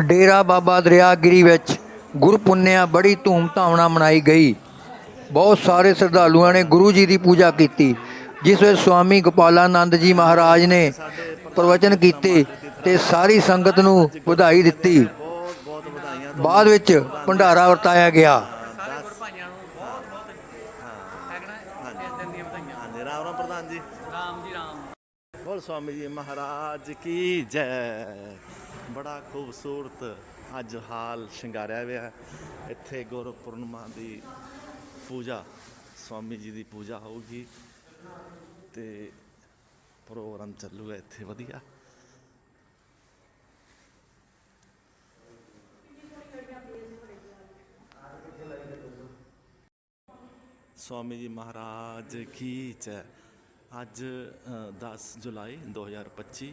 ਡੇਰਾ ਬਾਬਾ ਦਰਿਆਗਿਰੀ ਵਿੱਚ ਗੁਰਪੁੰਨਿਆ ਬੜੀ ਧੂਮ-ਧਾਮ ਨਾਲ ਮਨਾਈ ਗਈ। ਬਹੁਤ ਸਾਰੇ ਸ਼ਰਧਾਲੂਆਂ ਨੇ ਗੁਰੂ ਜੀ ਦੀ ਪੂਜਾ ਕੀਤੀ ਜਿਸ ਵਿੱਚ ਸਵਾਮੀ ਗੋਪਾਲਾਨੰਦ ਜੀ ਮਹਾਰਾਜ ਨੇ ਪ੍ਰਵਚਨ ਕੀਤੇ ਤੇ ਸਾਰੀ ਸੰਗਤ ਨੂੰ ਵਧਾਈ ਦਿੱਤੀ। ਬਾਅਦ ਵਿੱਚ ਭੰਡਾਰਾ ਵਰਤਾਇਆ ਗਿਆ। ਹਾਂਜੀ ਰਾਮ ਰਾਮ ਪ੍ਰਧਾਨ ਜੀ। ਰਾਮ ਜੀ ਰਾਮ। ਬੋਲ ਸਵਾਮੀ ਜੀ ਮਹਾਰਾਜ ਕੀ ਜੈ। ਬੜਾ ਖੂਬਸੂਰਤ ਅੱਜ ਹਾਲ ਸ਼ਿੰਗਾਰਿਆ ਹੋਇਆ ਹੈ। ਇੱਥੇ ਗੁਰਪੁਰਨਮਾ ਦੀ ਪੂਜਾ ਸਵਾਮੀ ਜੀ ਦੀ ਪੂਜਾ ਹੋਊਗੀ ਤੇ ਪ੍ਰੋਗਰਾਮ ਚੱਲੂਗਾ ਇੱਥੇ ਵਧੀਆ ਸਵਾਮੀ ਜੀ ਮਹਾਰਾਜ ਕੀ ਜੈ ਅੱਜ ਅ, 10 ਜੁਲਾਈ 2025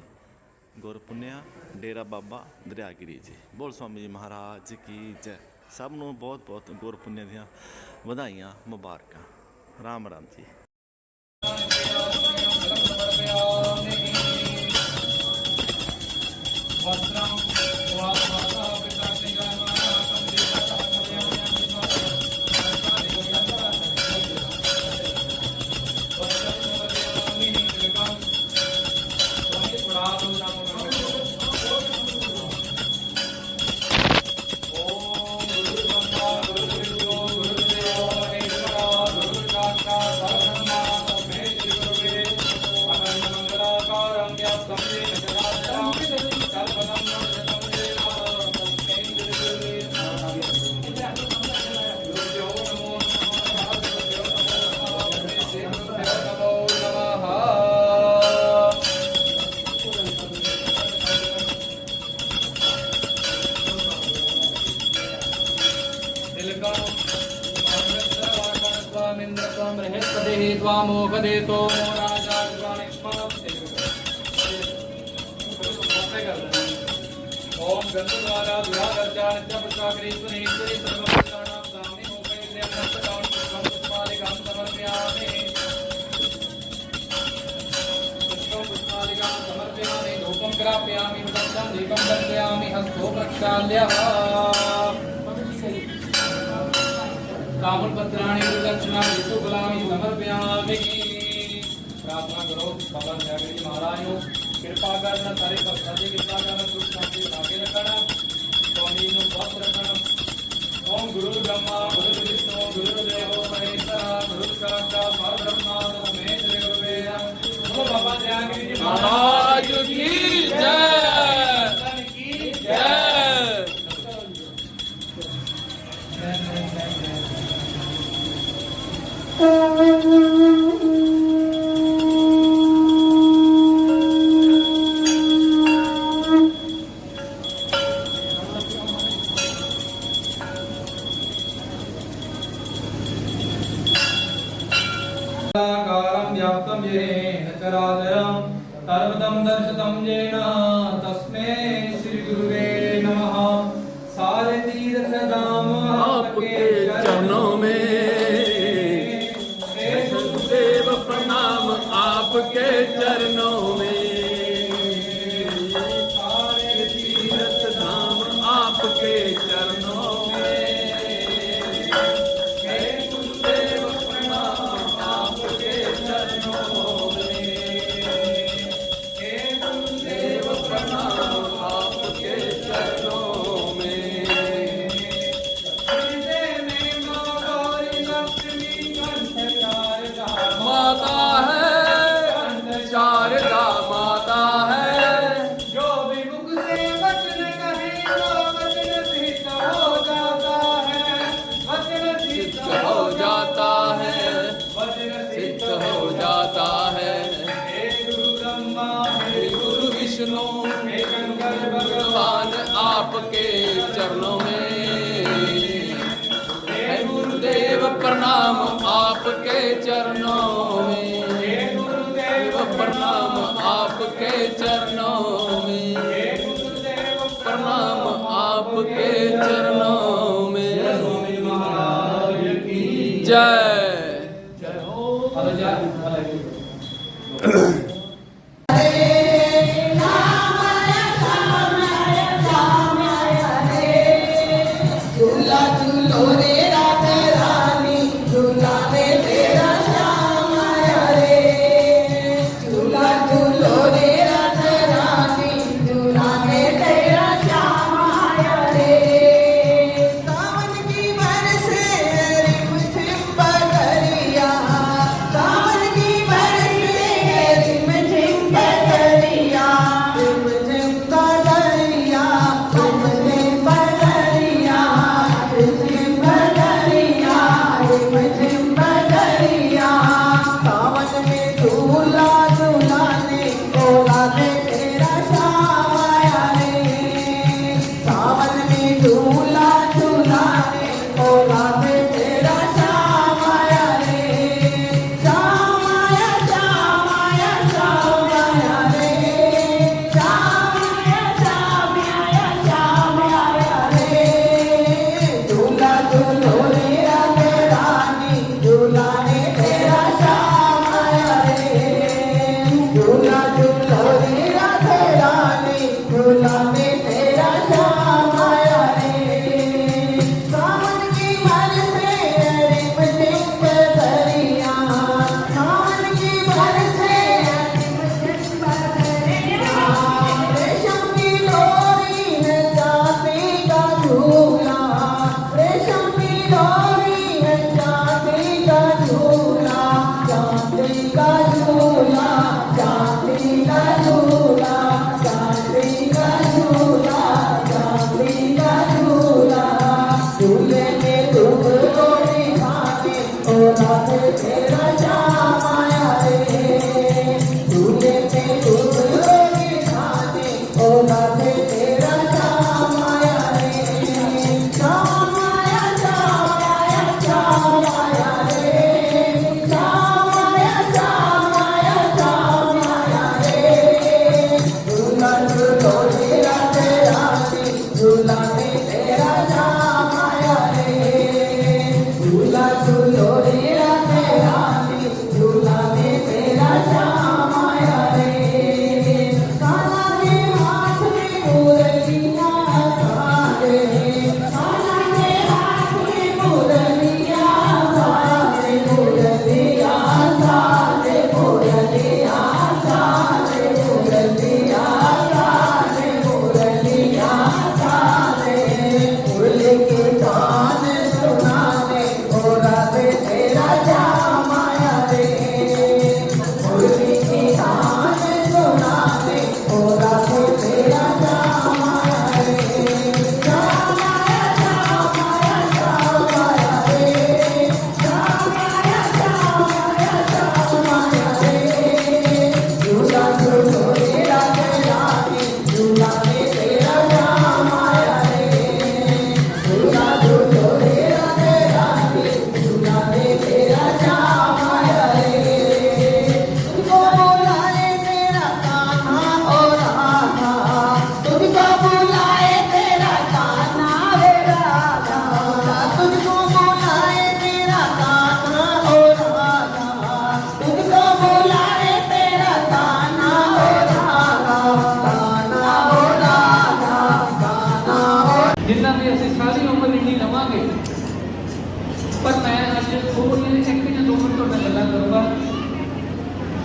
ਗੁਰਪੁੰਨਿਆ, ਡੇਰਾ ਬਾਬਾ ਦਰਿਆਗਿਰੀ ਜੀ। ਬੋਲ ਸਵਾਮੀ ਜੀ ਮਹਾਰਾਜ ਕੀ ਜੈ। ਸਭ ਨੂੰ ਬਹੁਤ ਬਹੁਤ ਗੁਰਪੁੰਨਿਆ ਦੀਆਂ ਵਧਾਈਆਂ ਮੁਬਾਰਕਾਂ। ਰਾਮ ਰਾਮ ਜੀ। समर्पयामि भक्तं दीपं दर्शयामि हस्तो प्रक्षाल्यः कामलपत्राणि प्रदक्षिणा ऋतुकुलामि समर्पयामि प्रार्थना करो बाबा साहब जी महाराज कृपा करना सारे भक्तों की कृपा करना दुख शांति आगे रखना రాజు కీ व्याप्तं येन चराचरम् सर्वदं दर्शितं येन तस्मै श्रीगुरुवे नमः सारे तीर्थ धाम आपके चरणों た ਕੇ ਚਰਨੋਂ ਮੇ ਗੁਰਦੇਵ ਪ੍ਰਣਾਮ ਆਪ ਕੇ ਚਰਨੋਂ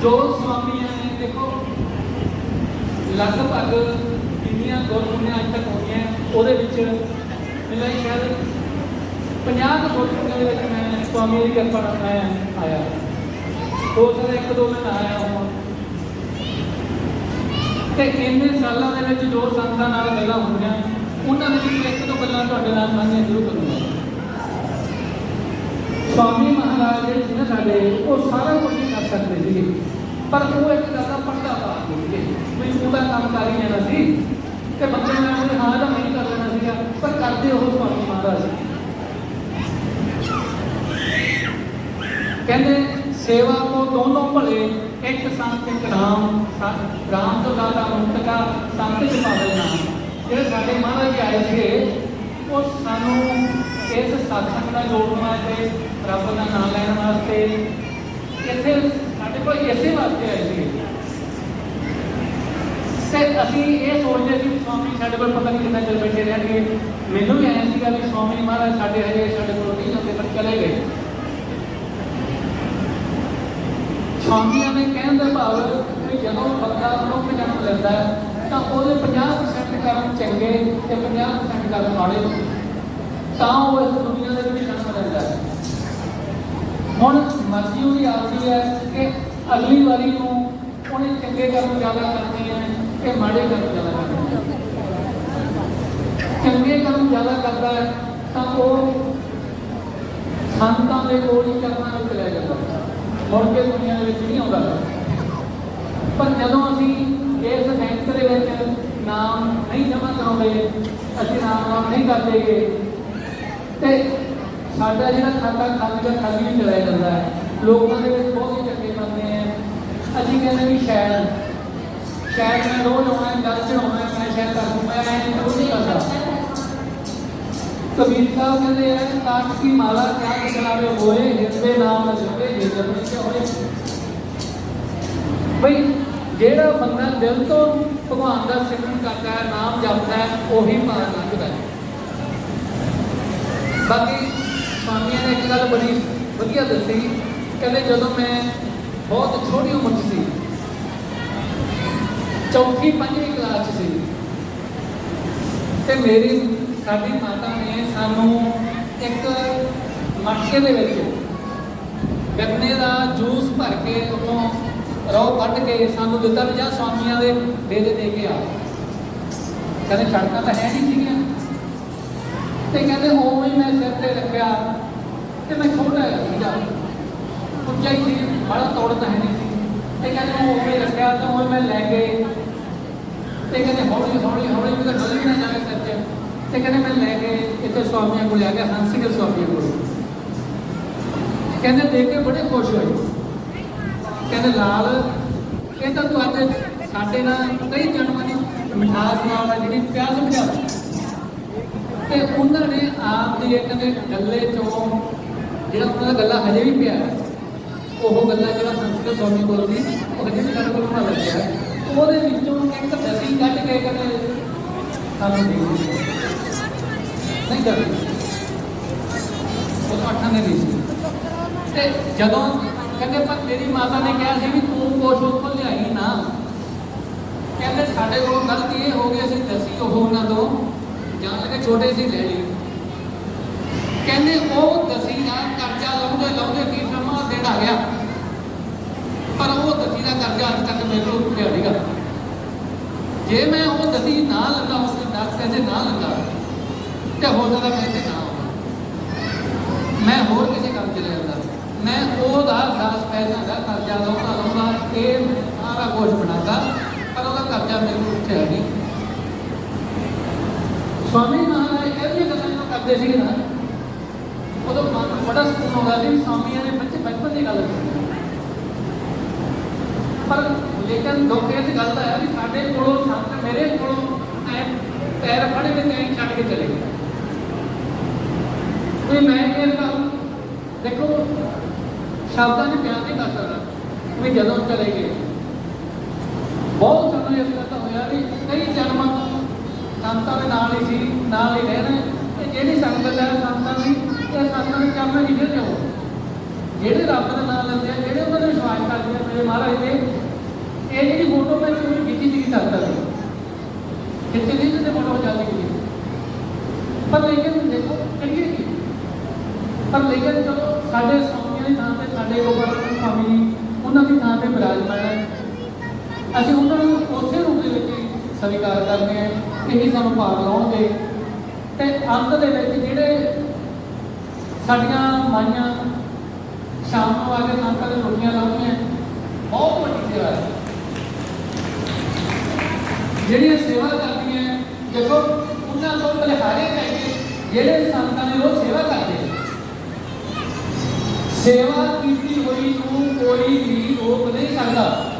ਜੋ ਸਵਾਮੀਆਂ ਨੇ, ਦੇਖੋ, ਲਗਭਗ ਜਿੰਨੀਆਂ ਗੁਰਪੁਰਨੀਆਂ ਅੱਜ ਤੱਕ ਹੋਈਆਂ, ਉਹਦੇ ਵਿੱਚ ਮੈਨੂੰ ਇਹ ਸ਼ਾਇਦ 50 ਕੁ ਗੁਰਪੁਰਨੀਆਂ ਦੇ ਵਿੱਚ ਮੈਂ ਸਵਾਮੀ ਦੀ ਕਿਰਪਾ ਨਾਲ ਮੈਂ ਆਇਆ। ਹੋ ਸਕਦਾ ਇੱਕ ਦੋ ਮੈਂ ਆਇਆ ਹਾਂ ਤੇ ਇੰਨੇ ਸਾਲਾਂ ਦੇ ਵਿੱਚ ਜੋ ਸੰਤਾਂ ਨਾਲ ਗੱਲਾਂ ਹੁੰਦੀਆਂ, ਉਹਨਾਂ ਦੇ ਵਿੱਚ ਇੱਕ ਦੋ ਗੱਲਾਂ ਤੁਹਾਡੇ ਨਾਲ ਸਾਂਝੀਆਂ ਜ਼ਰੂਰ ਕਰੂੰਗਾ। ਸਵਾਮੀ ਮਹਾਰਾਜ ਜਿਹੜੇ ਸੀ ਸਾਡੇ ਉਹ ਸਾਰਾ ਕੁਝ ਕਰ ਸਕਦੇ ਸੀਗੇ। ਪਰ ਉਹ ਇੱਕ ਗੱਲ ਦਾ ਪਰਦਾ ਪਾ ਦਿੱਤੇ ਵੀ ਉਹਦਾ ਕੰਮ ਕਰ ਹੀ ਲੈਣਾ ਸੀ ਤੇ ਬੱਚੇ ਨੇ ਉਹਨੇ ਹਾਂ ਜਾਂ ਨਹੀਂ ਕਰ ਲੈਣਾ ਸੀਗਾ, ਪਰ ਕਰਦੇ ਉਹ ਸਵਾਮੀ ਮਹਾਰਾਜ। ਸੀ ਕਹਿੰਦੇ, ਸੇਵਾ ਕੋ ਦੋਨੋਂ ਭਲੇ, ਇੱਕ ਸੰਤ, ਇੱਕ ਰਾਮ। ਰਾਮ ਤੋਂ ਦਾਦਾ ਮੁਕਤਕਾ ਸੰਤ ਚ ਨਾਮ ਜਿਹੜੇ ਸਾਡੇ ਮਹਾਰਾਜ ਆਏ ਸੀਗੇ ਉਹ ਸਾਨੂੰ ਇਸ ਸਤਸੰਗ ਨਾਲ ਜੋੜਨ ਵਾਸਤੇ ਰੱਬ ਦਾ ਨਾਮ ਲੈਣ ਵਾਸਤੇ ਇੱਥੇ ਸਾਡੇ ਕੋਲ ਇਸੇ ਵਾਸਤੇ ਆਏ ਸੀਗੇ ਤੇ ਅਸੀਂ ਇਹ ਸੋਚਦੇ ਸੀ ਸਵਾਮੀ ਸਾਡੇ ਕੋਲ ਪਤਾ ਨਹੀਂ ਕਿੰਨਾ ਚਿਰ ਬੈਠੇ ਰਹਿਣਗੇ। ਮੈਨੂੰ ਵੀ ਆਇਆ ਸੀਗਾ ਵੀ ਸਵਾਮੀ ਮਹਾਰਾਜ ਸਾਡੇ ਹਜੇ ਸਾਡੇ ਕੋਲ ਨਹੀਂ ਹੁੰਦੇ ਪਰ ਚਲੇ ਗਏ। ਸਵਾਮੀਆਂ ਨੇ ਕਹਿਣ ਦਾ ਭਾਵ ਕਿ ਜਦੋਂ ਬੰਦਾ ਮਨੁੱਖ ਜਨਮ ਲੈਂਦਾ ਤਾਂ ਉਹਦੇ 50% ਕਰਮ ਚੰਗੇ ਤੇ 50% ਕਰਮ ਮਾੜੇ ਤਾਂ ਉਹ ਇਸ ਦੁਨੀਆ ਦੇ ਵਿੱਚ ਜਨਮ ਲੈਂਦਾ ਹੈ। ਹੁਣ ਮਰਜ਼ੀ ਉਹਦੀ ਆਪਦੀ ਹੈ ਕਿ ਅਗਲੀ ਵਾਰੀ ਨੂੰ ਉਹਨੇ ਚੰਗੇ ਕਰਮ ਜ਼ਿਆਦਾ ਕਰਨੇ ਹੈ ਕਿ ਮਾੜੇ ਕਰਮ ਜ਼ਿਆਦਾ ਕਰਨੇ ਚੰਗੇ ਕਰਮ ਜ਼ਿਆਦਾ ਕਰਦਾ ਹੈ ਤਾਂ ਉਹ ਸੰਤਾਂ ਦੇ ਕੋਲ ਹੀ ਕਰਮਾਂ ਵਿੱਚ ਲੈ ਜਾਂਦਾ ਮੁੜ ਕੇ ਦੁਨੀਆ ਦੇ ਵਿੱਚ ਨਹੀਂ ਆਉਂਦਾ। ਪਰ ਜਦੋਂ ਅਸੀਂ ਇਸ ਬੈਂਕ ਦੇ ਵਿੱਚ ਨਾਮ ਨਹੀਂ ਜਮ੍ਹਾਂ ਹੋਵੇ ਅਸੀਂ ਨਾਮ ਨਾਮ ਨਹੀਂ ਕਰਦੇਗੇ ਤੇ ਸਾਡਾ ਜਿਹੜਾ ਖਾਤਾ ਖਾਲੀ ਦਾ ਖਾਲੀ ਵੀ ਚਲਾ ਜਾਂਦਾ ਹੈ ਲੋਕਾਂ ਦੇ ਵਿੱਚ ਬਹੁਤ ਹੀ ਚੱਕੇ ਬੰਦੇ ਆ ਅਸੀਂ ਕਹਿੰਦੇ ਵੀ ਸ਼ਾਇਦ ਸ਼ਾਇਦ ਮੈਂ ਰੋਜ਼ ਆਉਣਾ ਹੈ ਜਲ ਚੜਾਉਣਾ ਹੈ ਮੈਂ ਸ਼ਾਇਦ ਕਰ ਦੂੰ ਮੈਂ ਐਂ ਨਹੀਂ ਰੋਜ਼ ਨਹੀਂ ਕਰਦਾ ਕਬੀਰ ਸਾਹਿਬ ਕਹਿੰਦੇ ਆ ਕਾਟ ਕੀ ਮਾਲਾ ਕਿਆ ਚਲਾਵੇ ਹੋਏ ਹਿਰਦੇ ਨਾਮ ਨ ਜਪੇ ਜੇ ਜਪੇ ਕਿਆ ਹੋਏ ਬਈ ਜਿਹੜਾ ਬੰਦਾ ਦਿਲ ਤੋਂ ਭਗਵਾਨ ਦਾ ਸਿਮਰਨ ਕਰਦਾ ਹੈ, ਨਾਮ ਜਪਦਾ ਹੈ, ਉਹੀ ਪਾਰ ਲੰਘਦਾ ਹੈ। ਬਾਕੀ ਸਵਾਮੀਆਂ ਨੇ ਇੱਕ ਗੱਲ ਬੜੀ ਵਧੀਆ ਦੱਸੀ, ਕਹਿੰਦੇ ਜਦੋਂ ਮੈਂ ਬਹੁਤ ਛੋਟੀ ਉਮਰ 'ਚ ਸੀ, ਚੌਥੀ ਪੰਜਵੀਂ ਕਲਾਸ 'ਚ ਸੀ, ਤੇ ਮੇਰੀ, ਸਾਡੀ ਮਾਤਾ ਨੇ ਸਾਨੂੰ ਇੱਕ ਮਟਕੇ ਦੇ ਵਿੱਚ ਗੰਨੇ ਦਾ ਜੂਸ ਭਰ ਕੇ ਉਤੋਂ ਰੋ ਕੱਢ ਕੇ ਸਾਨੂੰ ਦਿੱਤਾ ਵੀ ਜਾ ਸਵਾਮੀਆਂ ਦੇ ਡੇਰੇ ਦੇ ਕੇ ਆ। ਕਹਿੰਦੇ ਸੜਕਾਂ ਤਾਂ ਹੈ ਨਹੀਂ ਸੀਗੀਆਂ। ਤੇ ਕਹਿੰਦੇ ਉਵੇਂ ਮੈਂ ਸਿਰ ਤੇ ਰੱਖਿਆ ਤੇ ਮੈਂ ਛੋਟਾ ਸੀਗਾ। ਉੱਚਾ ਹੀ ਸੀ, ਬੜਾ ਤੋੜ ਤਾਂ ਹੈ ਨਹੀਂ ਸੀ। ਤੇ ਕਹਿੰਦੇ ਮੈਂ ਰੱਖਿਆ ਤਾਂ ਉਵੇਂ ਮੈਂ ਲੈ ਗਏ ਤੇ ਕਹਿੰਦੇ ਹੌਲੀ ਹੌਲੀ ਹੌਲੀ ਵੀ ਤਾਂ ਡੁੱਲ ਵੀ ਨਾ ਜਾਵੇ ਸਿਰ 'ਚ ਤੇ ਕਹਿੰਦੇ ਮੈਂ ਲੈ ਕੇ ਇੱਥੇ ਸਵਾਮੀਆਂ ਕੋਲ ਆ ਗਿਆ ਹੰਸਿਕਲ ਸਵਾਮੀਆਂ ਕੋਲ। ਕਹਿੰਦੇ ਦੇਖ ਕੇ ਬੜੇ ਖੁਸ਼ ਹੋਏ। ਕਹਿੰਦੇ ਲਾਲ ਇਹ ਤਾਂ ਤੂੰ ਅੱਜ ਸਾਡੇ ਨਾਲ ਕਈ ਜਨਮਾਂ ਦੀ ਮਿਠਾਸ ਨਾਲ ਜਿਹੜੀ ਪਿਆਸ ਬੁਝਾ ਤੇ ਉਹਨਾਂ ਨੇ ਆਪ ਦੀ ਇੱਕ ਨੇ ਗੱਲੇ ਚੋਂ ਜਿਹੜਾ ਉਹਨਾਂ ਦਾ ਗੱਲਾ ਹਜੇ ਵੀ ਪਿਆ ਉਹ ਗੱਲਾਂ ਜਿਹੜਾ ਸੰਸਕ੍ਰਿਤ ਸਵਾਮੀ ਕੋਲ ਸੀ ਉਹ ਹਜੇ ਵੀ ਸਾਡੇ ਕੋਲ ਬਣਾ ਲੱਗਿਆ ਉਹਦੇ ਵਿੱਚੋਂ ਇੱਕ ਦਸੀ ਕੱਢ ਕੇ ਕਹਿੰਦੇ, ਸਾਨੂੰ ਦੇ ਨਹੀਂ ਕਰਦੇ। ਉਹ ਅੱਠਾਂ ਨੇ ਨਹੀਂ ਸੀ ਤੇ ਜਦੋਂ ਕਹਿੰਦੇ ਪਰ ਮੇਰੀ ਮਾਤਾ ਨੇ ਕਿਹਾ ਸੀ ਵੀ ਤੂੰ ਕੁਛ ਉੱਥੋਂ ਲਿਆਈ ਨਾ। ਕਹਿੰਦੇ ਸਾਡੇ ਕੋਲ ਗਲਤੀ ਇਹ ਹੋ ਗਈ, ਅਸੀਂ ਦਸੀ ਉਹ ਉਹਨਾਂ ਤੋਂ, ਜਾਣ ਲੱਗੇ ਛੋਟੇ ਸੀ ਲੈ ਲਈ ਕਹਿੰਦੇ ਉਹ ਦਸੀ ਦਾ ਕਰਜ਼ਾ ਲਾਉਂਦੇ ਲਾਉਂਦੇ ਕੀ ਸਮਾਂ ਦਿਨ ਆ ਗਿਆ। ਪਰ ਉਹ ਦਸੀ ਦਾ ਕਰਜ਼ਾ ਅੱਜ ਤੱਕ ਮੇਰੇ ਕੋਲ ਉੱਠਿਆ ਨਹੀਂਗਾ ਜੇ ਮੈਂ ਉਹ ਦਸੀ ਨਾ ਲਗਾ ਉਸ ਦੇ 10 ਪੈਸੇ ਨਾ ਲਗਾ, ਤੇ ਹੋ ਸਕਦਾ ਮੈਂ ਇੱਥੇ ਨਾ ਆਉਂਦਾ ਮੈਂ ਹੋਰ ਕਿਸੇ ਮੈਂ ਉਹਦਾ 10 ਪੈਸਿਆਂ ਦਾ ਕਰਜ਼ਾ ਲਾਉਂਦਾ ਲਾਉਂਦਾ ਇਹ ਸਾਰਾ ਕੁਝ ਬਣਾਦਾ ਪਰ ਉਹਦਾ ਕਰਜ਼ਾ ਮੇਰੇ ਕੋਲ ਉੱਠਿਆ ਨਹੀਂ ਸਵਾਮੀ ਮਹਾਰਾਜ ਇਹ ਵੀ ਗੱਲਾਂ ਜਦੋਂ ਕਰਦੇ ਸੀ ਨਾ ਉਦੋਂ ਮਨ ਨੂੰ ਬੜਾ ਸਕੂਨ ਆਉਂਦਾ ਸੀ ਵੀ ਸਵਾਮੀਆਂ ਨੇ ਬੱਚੇ ਬਚਪਨ ਦੀ ਗੱਲ ਕੀਤੀ ਪਰ ਲੇਕਿਨ ਦੁੱਖ ਇਸ ਗੱਲ ਦਾ ਹੈ ਵੀ ਸਾਡੇ ਕੋਲੋਂ ਸੰਤ ਮੇਰੇ ਕੋਲੋਂ ਐ ਪੈਰ ਫੜ ਕੇ ਕਹੀਂ ਛੱਡ ਕੇ ਚਲੇ ਗਏ ਵੀ ਮੈਂ ਇਹ ਗੱਲ ਦੇਖੋ ਸ਼ਬਦਾਂ 'ਚ ਬਿਆਨ ਨਹੀਂ ਕਰ ਸਕਦਾ। ਵੀ ਜਦੋਂ ਚਲੇ ਗਏ। ਬਹੁਤ ਸਾਨੂੰ ਇਸ ਗੱਲ ਹੋਇਆ ਵੀ ਕਈ ਜਨਮਾਂ ਤੋਂ ਸੰਤਾਂ ਦੇ ਨਾਲ ਹੀ ਸੀ, ਨਾਲ ਹੀ ਰਹਿਣਾ ਤੇ ਜਿਹੜੀ ਸੰਗਤ ਹੈ, ਸੰਤਾਂ ਦੀ ਇਹ ਸੰਤਾਂ ਦੇ ਚਰਨਾਂ 'ਚ ਜਾਓ। ਜਿਹੜੇ ਰੱਬ ਦਾ ਨਾਮ ਲੈਂਦੇ ਆ, ਜਿਹੜੇ ਉਹਨਾਂ ਦਾ ਵਿਸ਼ਵਾਸ ਕਰਦੇ ਆ, ਮੇਰੇ ਮਹਾਰਾਜ ਦੇ, ਇਹ ਜਿਹੜੀ ਫੋਟੋ ਮੈਂ ਤੁਹਾਨੂੰ ਖਿੱਚੀ ਦੀ ਸਕਦਾ ਸੀ ਖਿੱਚੀ ਦੀ ਤੇ ਫੋਟੋ ਜਾਂਦੀ ਸੀ। ਪਰ ਲੇਕਿਨ ਦੇਖੋ ਕਰੀਏ ਕੀ ਪਰ ਲੇਕਿਨ ਚਲੋ ਸਾਡੇ ਸਵਾਮੀਆਂ ਦੀ ਸਵਾਮੀ ਜੀ, ਉਹਨਾਂ ਦੀ ਥਾਂ ਤੇ ਬਿਰਾਜਮਾਨ ਹੈ। ਅਸੀਂ ਉਹਨਾਂ ਨੂੰ ਉਸੇ ਰੂਪ ਦੇ ਵਿੱਚ ਸਵੀਕਾਰ ਕਰਦੇ ਹਾਂ ਇਹੀ ਸਾਨੂੰ ਭਾਗ ਲਾਉਣਗੇ। ਤੇ ਅੰਤ ਦੇ ਵਿੱਚ ਜਿਹੜੇ ਸਾਡੀਆਂ ਮਾਈਆਂ ਸ਼ਾਮ ਨੂੰ ਆ ਕੇ ਸੰਤਾਂ ਦੇ ਰੋਟੀਆਂ ਲਾਉਂਦੀਆਂ ਬਹੁਤ ਵੱਡੀ ਸੇਵਾ ਹੈ। ਜਿਹੜੀਆਂ ਸੇਵਾ ਕਰਦੀਆਂ ਦੇਖੋ, ਉਹਨਾਂ ਤੋਂ ਬਲਿਹਾਰੇ ਚਾਹੀਏ ਜਿਹੜੇ ਸੰਤਾਂ ਦੀ ਉਹ ਸੇਵਾ ਕਰਦੇ ਸੇਵਾ ਕੀਤੀ ਹੋਈ ਨੂੰ ਕੋਈ ਵੀ ਰੋਕ ਨਹੀਂ ਸਕਦਾ।